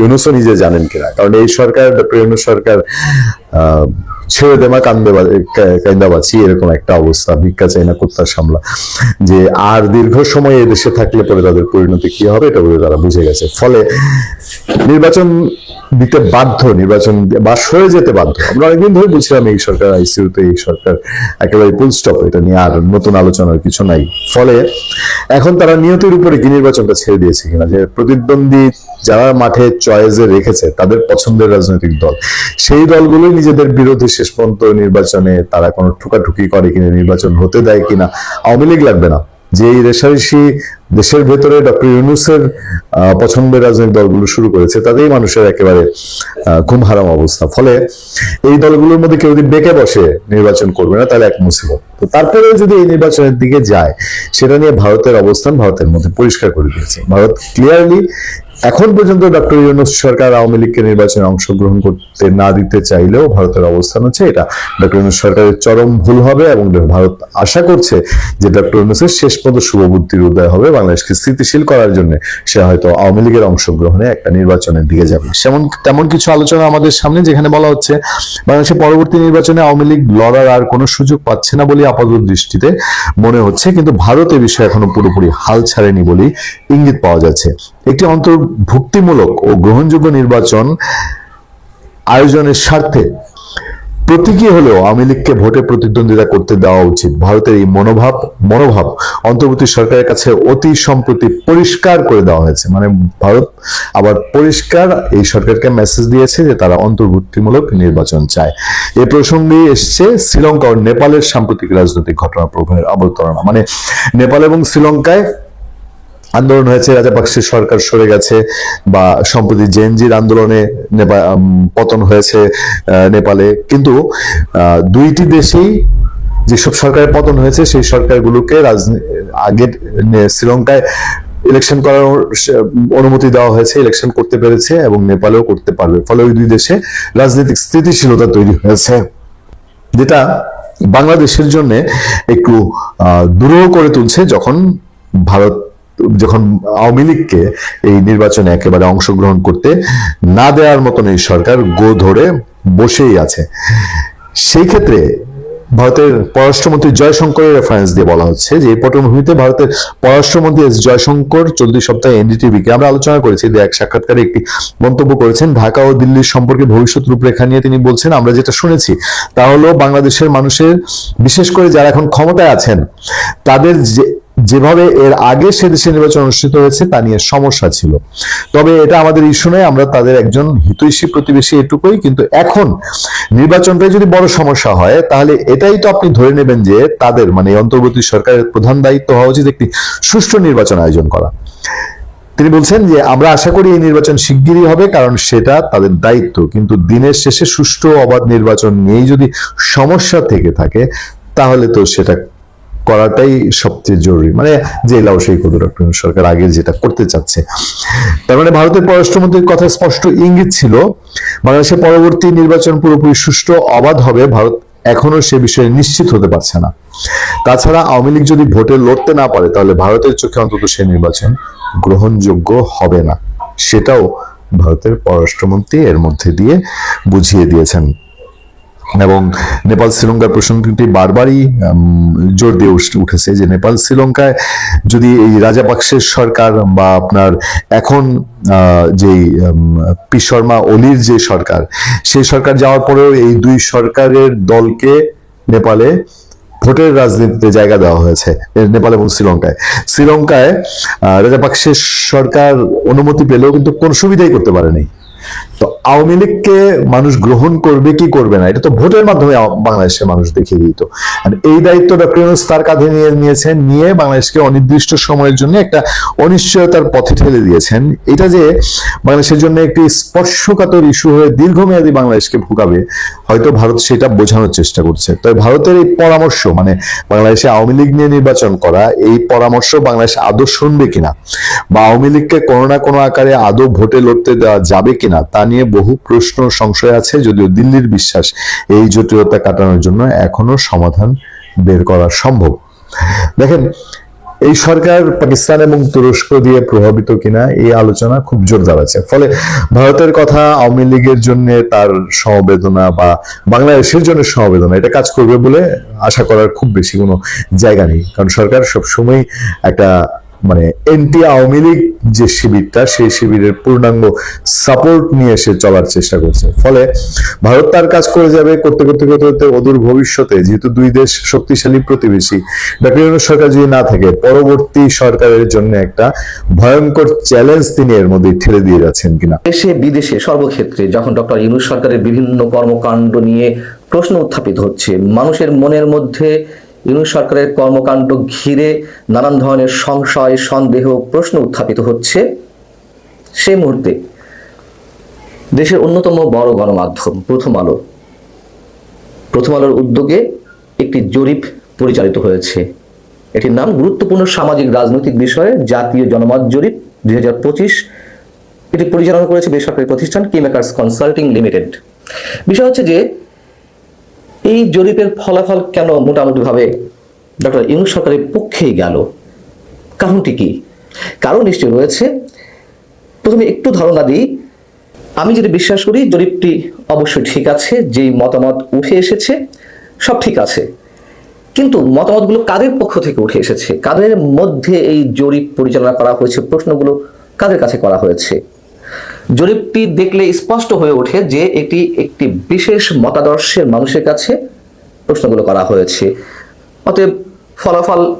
ইউনুসও নিজে জানেন কিনা? কারণ এই সরকার ডক্টর ইউনুস সরকার ছেড়ে দেমা কান্দে কান্দা কান্দাবাছি এরকম একটা অবস্থা, ভিক্ষা চাই না কুত্তা সামলা। যে আর দীর্ঘ সময় এই দেশে থাকলে পরে তাদের পরিণতি কি হবে, এটা বলে তারা বুঝে গেছে। ফলে নির্বাচন দিতে বাধ্য, নির্বাচন বা সরে যেতে বাধ্য। আমরা অনেকদিন ধরে বুঝছিলাম এই সরকার, আইসিউতে এই সরকার একেবারে ফুল স্টপ এটা নিয়ে আর নতুন আলোচনার কিছু নাই। ফলে এখন তারা নিয়তির উপরে কি নির্বাচনটা ছেড়ে দিয়েছে কিনা, যে প্রতিদ্বন্দ্বী যারা মাঠে চয়েসে রেখেছে, তাদের পছন্দের রাজনৈতিক দল, সেই দলগুলো নিজেদের বিরোধী শেষ পর্যন্ত নির্বাচনে তারা কোনো ঠুকাঠুকি করে কিনা, নির্বাচন হতে দেয় কিনা, আওয়ামী লীগ লাগবে না। যে রেশারেশি দেশের ভেতরে ডক্টর ইউনুসের পছন্দের রাজনৈতিক দলগুলো শুরু করেছে, তাতেই মানুষের একেবারে ঘুম হারাম অবস্থা। ফলে এই দলগুলোর মধ্যে কেউ যদি বেঁকে বসে নির্বাচন করবে না, তাহলে এক মুসিবত। তো তারপরে যদি এই নির্বাচনের দিকে যায়, সেটা নিয়ে ভারতের অবস্থান ভারতের মধ্যে পরিষ্কার করে দিয়েছে। ভারত ক্লিয়ারলি এখন পর্যন্ত ডক্টর ইউনুস সরকার আওয়ামী লীগকে নির্বাচনে অংশগ্রহণ করতে না দিতে চাইলেও ভারতের অবস্থান হচ্ছে এটা। ডক্টর ইউনুস সরকারের চরম ভুল হবে এবং ভারত আশা করছে যে ডক্টর ইউনুসের শেষ পর্যন্ত শুভবুদ্ধির উদয় হবে বাংলাদেশকে স্থিতিশীল করার জন্য সে হয়তো আওয়ামী লীগের অংশগ্রহণে একটা নির্বাচনের দিকে যাবে। সেমন তেমন কিছু আলোচনা আমাদের সামনে যেখানে বলা হচ্ছে, বাংলাদেশের পরবর্তী নির্বাচনে আওয়ামী লীগ লড়ার আর কোনো সুযোগ পাচ্ছে না বলে আপাতত দৃষ্টিতে মনে হচ্ছে, কিন্তু ভারত এ বিষয়ে এখনও পুরোপুরি হাল ছাড়েনি বলেই ইঙ্গিত পাওয়া যাচ্ছে। একটি অন্তর্ভুক্তিমূলক ও গ্রহণযোগ্য নির্বাচন আয়োজনের স্বার্থে প্রতীকী হলেও আওয়ামী লীগকে ভোটে প্রতিদ্বন্দ্বিতা করতে দেওয়া উচিত। ভারতের এই মনোভাব মনোভাব অন্তর্বর্তী সরকারের কাছে অতি সম্প্রতি পরিষ্কার করে দেওয়া হয়েছে। মানে ভারত আবার পরিষ্কার এই সরকারকে মেসেজ দিয়েছে যে তারা অন্তর্ভুক্তিমূলক নির্বাচন চায়। এ প্রসঙ্গে এসছে শ্রীলঙ্কা ও নেপালের সাম্প্রতিক রাজনৈতিক ঘটনা প্রবাহের অবতারণা মানে নেপাল এবং শ্রীলঙ্কায় আন্দোলন হয়েছে রাজাপাকসের সরকার সরে গেছে বা সম্প্রতি জেনজির আন্দোলনে পতন হয়েছে নেপালে। কিন্তু দুইটি দেশেই যেসব সরকারের পতন হয়েছে, সেই সরকারগুলোকে আগে শ্রীলঙ্কায় ইলেকশন করার অনুমতি দেওয়া হয়েছে ইলেকশন করতে পেরেছে এবং নেপালেও করতে পারবে। ফলে ওই দুই দেশে রাজনৈতিক স্থিতিশীলতা তৈরি হয়েছে। যেটা বাংলাদেশের জন্য একটু দুরূহ করে তুলছে যখন ভারত যখন আওয়ামী লীগকে এই নির্বাচনে একেবারে অংশগ্রহণ করতে না দেওয়ার মতন এই সরকার গো ধরে বসেই আছে। সেই ক্ষেত্রে ভারতের পররাষ্ট্রমন্ত্রী জয়শঙ্করের রেফারেন্স দিয়ে বলা হচ্ছে যে, এই পটভূমিতে ভারতের পররাষ্ট্রমন্ত্রী এস জয়শঙ্কর চলতি সপ্তাহে এনডিটিভিকে আমরা আলোচনা করেছি যে এক সাক্ষাৎকারে একটি মন্তব্য করেছেন। ঢাকা ও দিল্লির সম্পর্কে ভবিষ্যৎ রূপরেখা নিয়ে তিনি বলছেন, আমরা যেটা শুনেছি তা হলো বাংলাদেশের মানুষের, বিশেষ করে যারা এখন ক্ষমতায় আছেন, তাদের যে যেভাবে এর আগে সে দেশে নির্বাচন অনুষ্ঠিত হয়েছে, তা নিয়ে সমস্যা ছিল। তবে এটা আমাদের ইস্যু নয়, আমরা তাদের একজন হিতৈষী প্রতিবেশী এটুকুই, কিন্তু এখন নির্বাচনটাই যদি বড় সমস্যা হয়, তাহলে এটাই তো আপনি ধরে নেবেন যে তাদের মানে অন্তর্বর্তী সরকারের প্রধান দায়িত্ব হওয়া উচিত একটি সুষ্ঠু নির্বাচন আয়োজন করা। তিনি বলছেন যে, আমরা আশা করি এই নির্বাচন শিগগিরই হবে, কারণ সেটা তাদের দায়িত্ব। কিন্তু দিনের শেষে সুষ্ঠু অবাধ নির্বাচন নিয়েই যদি সমস্যা থেকে থাকে, তাহলে তো সেটা করাটাই সবচেয়ে জরুরি। মানে যে লাও সেই কত সরকার আগে যেটা করতে চাচ্ছে। তার মানে ভারতের পররাষ্ট্রমন্ত্রীর কথা স্পষ্ট ইঙ্গিত ছিল বাংলাদেশের পরবর্তী নির্বাচন পুরোপুরি সুষ্ঠু, অবাধ হবে, ভারত এখনও সে বিষয়ে নিশ্চিত হতে পারছে না। তাছাড়া আওয়ামী লীগ যদি ভোটে লড়তে না পারে, তাহলে ভারতের চোখে অন্তত সে নির্বাচন গ্রহণযোগ্য হবে না। সেটাও ভারতের পররাষ্ট্রমন্ত্রী এর মধ্যে দিয়ে বুঝিয়ে দিয়েছেন। এবং নেপাল শ্রীলঙ্কার প্রসঙ্গটি বারবারই জোর দিয়ে উঠ- উঠেছে যে নেপাল শ্রীলঙ্কায় যদি এই রাজাপাকসের সরকার বা আপনার এখন যেই পি শর্মা ওলির যে সরকার সেই সরকার যাওয়ার পরেও এই দুই সরকারের দলকে নেপালে ভোটের রাজনীতিতে জায়গা দেওয়া হয়েছে নেপাল এবং শ্রীলঙ্কায়। শ্রীলঙ্কায় রাজাপাকসের সরকার অনুমতি পেলেও কিন্তু কোনো সুবিধাই করতে পারেনি। তো আওয়ামী লীগকে মানুষ গ্রহণ করবে, কি করবে না? এটা তো ভোটের মাধ্যমে বাংলাদেশের মানুষ দেখিয়ে দিত। আর এই দায়িত্ব ডক্টর তার কাঁধে নিয়ে নিয়েছেন, নিয়ে বাংলাদেশকে অনির্দিষ্ট সময়ের জন্য একটা অনিশ্চয়তার পথে ঠেলে দিয়েছেন। এটা যে বাংলাদেশের জন্য একটি স্পর্শকাতর ইস্যু হয়ে দীর্ঘমেয়াদী বাংলাদেশকে ভোগাবে, হয়তো ভারত সেটা বোঝানোর চেষ্টা করছে। তবে ভারতের এই পরামর্শ মানে বাংলাদেশে আওয়ামী লীগ নিয়ে নির্বাচন করা, এই পরামর্শ বাংলাদেশ আদৌ শুনবে কিনা? বা আওয়ামী লীগকে কোনো না কোনো আকারে আদৌ ভোটে লড়তে দেওয়া যাবে কিনা? তা নিয়ে বহু প্রশ্ন সংশয় আছে, যদিও দিল্লির বিশ্বাস এই জটিলতা কাটানোর জন্য এখনও সমাধান বের করা সম্ভব। দেখেন, এই সরকার পাকিস্তান এবং তুরস্ক দিয়ে প্রভাবিত কিনা এই আলোচনা খুব জোরদার আছে। ফলে ভারতের কথা আওয়ামী লীগের জন্য তার সমবেদনা বা বাংলাদেশের জন্য সমবেদনা, এটা কাজ করবে বলে আশা করার খুব বেশি কোনো জায়গা নেই। কারণ সরকার সবসময় একটা মানে এনটি আওয়ামী লীগ যে শিবিরটা, সেই শিবিরের পূর্ণাঙ্গ সাপোর্ট নিয়ে সে চলার চেষ্টা করছে। ফলে ভারত তার কাজ করে যাবে করতে করতে করতে করতে অদূর ভবিষ্যতে, যেহেতু দুই দেশ শক্তিশালী প্রতিবেশী। ইউনূস সরকার যদি না থাকে, পরবর্তী সরকারের জন্য একটা ভয়ঙ্কর চ্যালেঞ্জ তিনি এর মধ্যে ঠেলে দিয়ে যাচ্ছেন কিনা। দেশে, বিদেশে, সর্বক্ষেত্রে যখন ডক্টর ইউনুস সরকারের বিভিন্ন কর্মকাণ্ড নিয়ে প্রশ্ন উত্থাপিত হচ্ছে, মানুষের মনের মধ্যে ইউনুস সরকারের কর্মকাণ্ড ঘিরে নানান ধরনের সংশয়, সন্দেহ, প্রশ্ন উত্থাপিত হচ্ছে। সেই মুহূর্তে দেশের অন্যতম বড় গণমাধ্যম, প্রথম আলো। প্রথম আলোর উদ্যোগে একটি জরিপ পরিচালিত হয়েছে। এটির নাম গুরুত্বপূর্ণ সামাজিক রাজনৈতিক বিষয়ে, জাতীয় জনমত জরিপ, দুই হাজার পঁচিশ। এটি পরিচালনা করেছে বেসরকারি প্রতিষ্ঠান কি মেকার্স কনসাল্টিং লিমিটেড বিষয় হচ্ছে যে এই জরিপের ফলাফল কেন মোটামুটিভাবে ডক্টর ইউনুস সরকারের পক্ষেই গেল? কারণটি কি? কারণ নিশ্চয়ই রয়েছে। প্রথমে একটু ধারণা দিই। আমি যেটা বিশ্বাস করি, জরিপটি অবশ্যই ঠিক আছে, যেই মতামত উঠে এসেছে, সব ঠিক আছে। কিন্তু মতামতগুলো কাদের পক্ষ থেকে উঠে এসেছে? কাদের মধ্যে এই জরিপ পরিচালনা করা হয়েছে? প্রশ্নগুলো কাদের কাছে করা হয়েছে? জরিপটি দেখলে স্পষ্ট হয়ে ওঠে যে এটি একটি বিশেষ মতাদর্শের মানুষের কাছে প্রশ্নগুলো করা হয়েছে। অতএব ফলাফল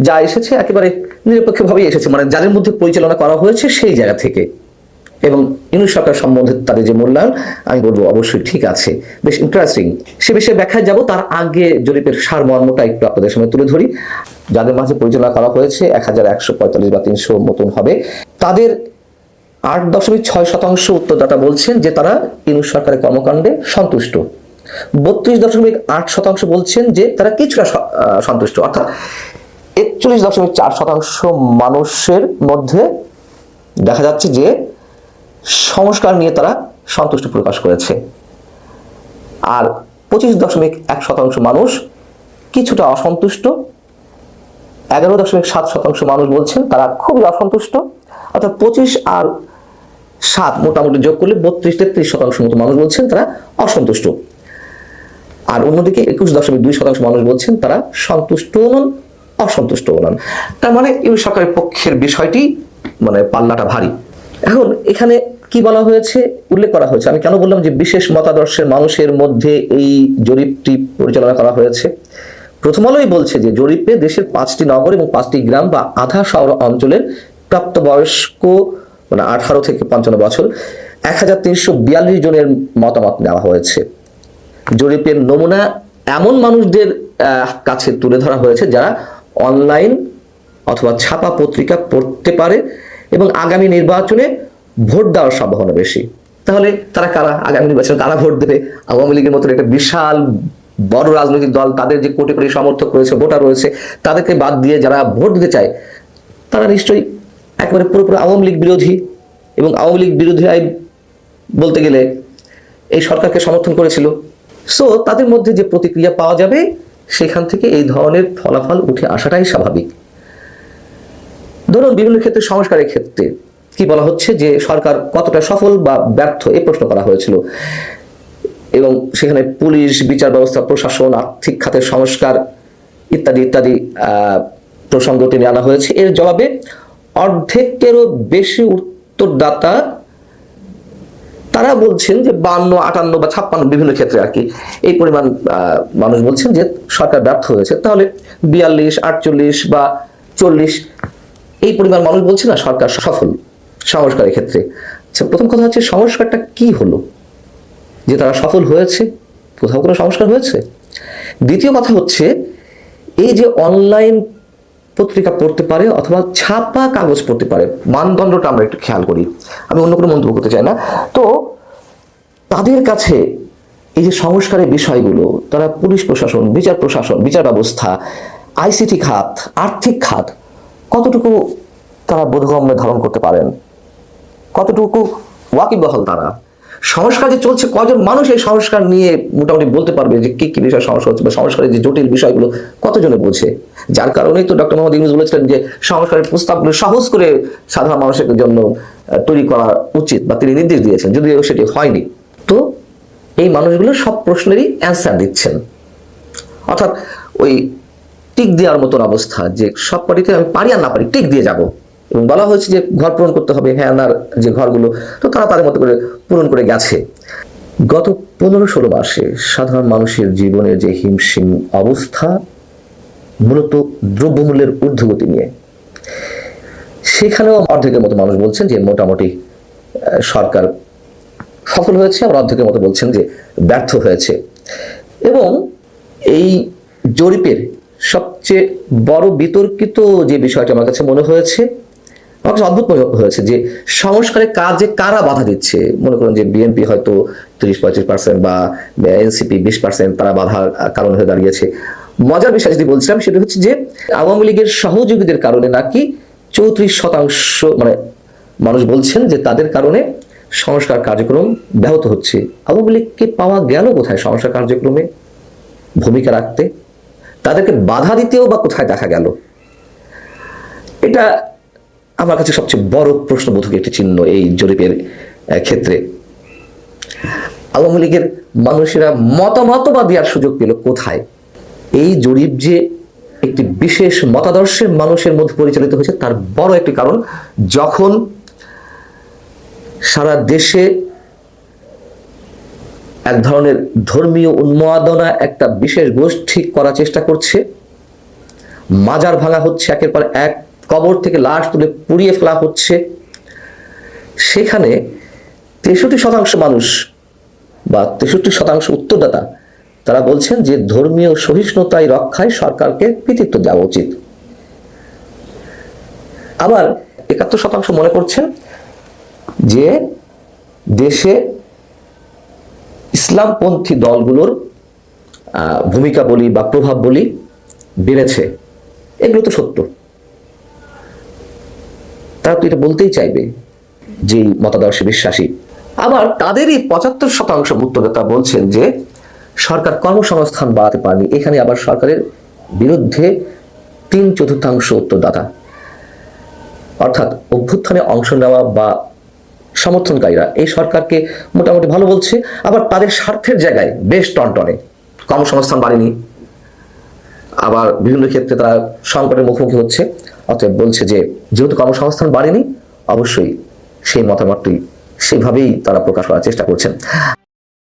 যা এসেছে একেবারে নিরপেক্ষভাবেই এসেছে মানে যাদের মধ্যে পরিচালনা করা হয়েছে সেই জায়গা থেকে। এবং ইউনুস সরকার সম্বন্ধে তাদের যে মূল্যায়ন, আমি বলব অবশ্যই ঠিক আছে। বেশ ইন্টারেস্টিং সে বিষয়ে ব্যাখ্যায় যাব, তার আগে জরিপের সারমর্মটা একটু আপনাদের সামনে তুলে ধরি। যাদের মাঝে পরিচালনা করা হয়েছে, এক হাজার একশো পঁয়তাল্লিশ বা তিনশো মতন হবে। তাদের আট দশমিক ছয় শতাংশ উত্তরদাতা বলছেন যে তারা ইউনুস সরকারের কর্মকাণ্ডে সন্তুষ্ট। বত্রিশ দশমিক আট শতাংশ বলছেন যে তারা কিছুটা সন্তুষ্ট। অর্থাৎ একচল্লিশ দশমিক চার শতাংশ মানুষের মধ্যে দেখা যাচ্ছে যে সংস্কার নিয়ে তারা সন্তুষ্ট প্রকাশ করেছে। আর পঁচিশ দশমিক এক শতাংশ মানুষ কিছুটা অসন্তুষ্ট। এগারো দশমিক সাত শতাংশ মানুষ বলছেন তারা খুবই অসন্তুষ্ট। অর্থাৎ পঁচিশ আর সাত, মোটামুটি যোগ করলে বত্রিশ, তেত্রিশ শতাংশ মতো মানুষ বলছেন তারা অসন্তুষ্ট। আর অন্যদিকে একুশ দশমিক দুই শতাংশ মানুষ বলছেন তারা সন্তুষ্ট নন, অসন্তুষ্ট নন। তার মানে এই সরকারের পক্ষের বিষয়টি মানে পাল্লাটা ভারী। এখন এখানে কি বলা হয়েছে? উল্লেখ করা হয়েছে। আমি কেন বললাম যে বিশেষ মতাদর্শের মানুষের মধ্যে এই জরিপটি পরিচালনা করা হয়েছে? প্রথম আলোই বলছে যে জরিপে দেশের পাঁচটি নগর এবং পাঁচটি গ্রাম বা আধা শহর অঞ্চলের প্রাপ্তবয়স্ক মানে আঠারো থেকে পঞ্চান্ন বছর, এক হাজার তিনশো বিয়াল্লিশ জনের মতামত নেওয়া হয়েছে। জরিপের নমুনা এমন মানুষদের কাছে তুলে ধরা হয়েছে যারা অনলাইন অথবা ছাপা পত্রিকা পড়তে পারে এবং আগামী নির্বাচনে ভোট দেওয়ার সম্ভাবনা বেশি। তাহলে তারা কারা? আগামী নির্বাচনে কারা ভোট দেবে? আওয়ামী লীগের মতন একটা বিশাল বড় রাজনৈতিক দল তাদের যে কোটি কোটি সমর্থক রয়েছে, ভোটার রয়েছে, তাদেরকে বাদ দিয়ে যারা ভোট দিতে চায়, তারা নিশ্চয়ই একেবারে পুরোপুরি আওয়ামী লীগ বিরোধী এবং আওয়ামী লীগ বিরোধী আইন বলতে গেলে এই সরকারকে সমর্থন করেছিল। সো তাদের মধ্যে যে প্রতিক্রিয়া পাওয়া যাবে, সেখান থেকে এই ধরনের ফলাফল উঠে আসাটাই স্বাভাবিক। ধরুন বিভিন্ন ক্ষেত্রে, সংস্কারের ক্ষেত্রে কি বলা হচ্ছে যে সরকার কতটা সফল বা ব্যর্থ, এই প্রশ্ন করা হয়েছিল। এবং সেখানে পুলিশ, বিচার ব্যবস্থা, প্রশাসন, আর্থিক খাতের সংস্কার ইত্যাদি ইত্যাদি প্রসঙ্গ টেনে আনা হয়েছে। এর জবাবে অর্ধেকেরও বেশি উত্তরদাতা, তারা বলছেন যে বান্ন, আটান্ন বা ছাপ্পান্ন বিভিন্ন ক্ষেত্রে আর কি এই পরিমাণ মানুষ বলছেন যে সরকার ব্যর্থ হয়েছে। তাহলে বিয়াল্লিশ, আটচল্লিশ বা চল্লিশ এই পরিমাণ মানুষ বলছে না সরকার সফল সংস্কারের ক্ষেত্রে। আচ্ছা প্রথম কথা হচ্ছে সংস্কারটা কি হলো? যে তারা সফল হয়েছে, কোথাও কোনো সংস্কার হয়েছে? দ্বিতীয় কথা হচ্ছে এই যে অনলাইন পত্রিকা পড়তে পারে অথবা ছাপা কাগজ পড়তে পারে। মানদণ্ডটা আমরা একটু খেয়াল করি। আমি অন্য কোনো মন্তব্য করতে চাই না। তো তাদের কাছে এই যে সংস্কারের বিষয়গুলো, তারা পুলিশ প্রশাসন, বিচার প্রশাসন, বিচার ব্যবস্থা, আইসিটি খাত, আর্থিক খাত, কতটুকু তারা বোধগম্য ধারণ করতে পারেন? কতটুকু ওয়াকিবহল তারা? সংস্কার যে চলছে কজন মানুষ এই সংস্কার নিয়ে মোটামুটি বলতে পারবে যে কি কি বিষয় সংস্কার হচ্ছে বা সংস্কারের যে জটিল বিষয়গুলো কতজনে বোঝে যার কারণেই তো ডক্টর মোহাম্মদ ইউনুস বলেছিলেন যে সংস্কারের প্রস্তাবগুলো সহজ করে সাধারণ মানুষের জন্য তৈরি করা উচিত বা তিনি নির্দেশ দিয়েছেন, যদিও সেটি হয়নি। তো এই মানুষগুলো সব প্রশ্নেরই অ্যান্সার দিচ্ছেন অর্থাৎ ওই টিক দেওয়ার মতন অবস্থা যে সব কটিতে আমি পারি আর না পারি, টিক দিয়ে যাব। এবং বলা হয়েছে যে ঘর পূরণ করতে হবে হ্যাঁ না যে ঘরগুলো, তো তারা তাদের মতো করে পূরণ করে গেছে। গত পনেরো ষোলো মাসে সাধারণ মানুষের জীবনের যে হিমশিম অবস্থা, মূলত দ্রব্যমূল্যের ঊর্ধ্বগতি নিয়ে। সেখানেও অর্ধেকের মতো মানুষ বলছেন যে মোটামুটি সরকার সফল হয়েছে, আবার অর্ধেকের মতো বলছেন যে ব্যর্থ হয়েছে। এবং এই জরিপের সবচেয়ে বড় বিতর্কিত যে বিষয়টা আমার কাছে মনে হয়েছে আমার কাছে অদ্ভুত মনে হয়েছে যে সংস্কারের কাজে কারা বাধা দিচ্ছে। মনে করুন যে বিএনপি হয়তো তিরিশ, পঁয়ত্রিশ পার্সেন্ট বা এনসিপি বিশ পার্সেন্ট তারা বাধার কারণ হয়ে দাঁড়িয়েছে। মজার বিষয় যদি বলছিলাম সেটা হচ্ছে যে আওয়ামী লীগের সহযোগীদের কারণে নাকি চৌত্রিশ শতাংশ মানে মানুষ বলছেন যে তাদের কারণে সংস্কার কার্যক্রম ব্যাহত হচ্ছে। আওয়ামী লীগকে পাওয়া গেল কোথায় সংস্কার কার্যক্রমে? ভূমিকা রাখতে? তাদেরকে বাধা দিতেও বা কোথায় দেখা গেল? এটা আমার কাছে সবচেয়ে বড় প্রশ্নবোধক একটি চিহ্ন এই জরিপের ক্ষেত্রে। আওয়ামী লীগের মানুষেরা মতামত বা দেওয়ার সুযোগ পেল কোথায়? এই জরিপ যে একটি বিশেষ মতাদর্শের মানুষের মধ্যে পরিচালিত হয়েছে, তার বড় একটি কারণ যখন সারা দেশে এক ধরনের ধর্মীয় উন্মাদনা একটা বিশেষ গোষ্ঠী করার চেষ্টা করছে, মাজার ভাঙা হচ্ছে একের পর এক কবর থেকে লাশ তুলে পুড়িয়ে ফেলা হচ্ছে। সেখানে তেষট্টি শতাংশ মানুষ বা তেষট্টি শতাংশ উত্তরদাতা, তারা বলছেন যে ধর্মীয় সহিষ্ণুতায় রক্ষায় সরকারকে কৃতিত্ব দেওয়া উচিত। আবার একাত্তর শতাংশ মনে করছেন যে দেশে ইসলামপন্থী দলগুলোর ভূমিকা বলি বা প্রভাব বলি বেড়েছে। এগুলো তো সত্য। তারা তো এটা বলতেই চাইবে যে মতাদর্শে বিশ্বাসী। আবার তাদেরই পঁচাত্তর শতাংশ উত্তরদাতা বলছেন যে, সরকার কর্মসংস্থান বাড়াতে পারেনি, এখানে আবার সরকারের বিরুদ্ধে তিন চতুর্থাংশ উত্তরদাতা। অর্থাৎ অভ্যুত্থানে অংশ নেওয়া বা সমর্থনকারীরা এই সরকারকে মোটামুটি ভালো বলছে, আবার তাদের স্বার্থের জায়গায় বেশ টনটনে। কর্মসংস্থান বাড়েনি। আবার বিভিন্ন ক্ষেত্রে তারা সংকটের মুখোমুখি হচ্ছে, অতএব বলছে যে যেহেতু কর্মসংস্থান বাড়েনি অবশ্যই সেই মতামতটি সেভাবেই তারা প্রকাশ করার চেষ্টা করছেন।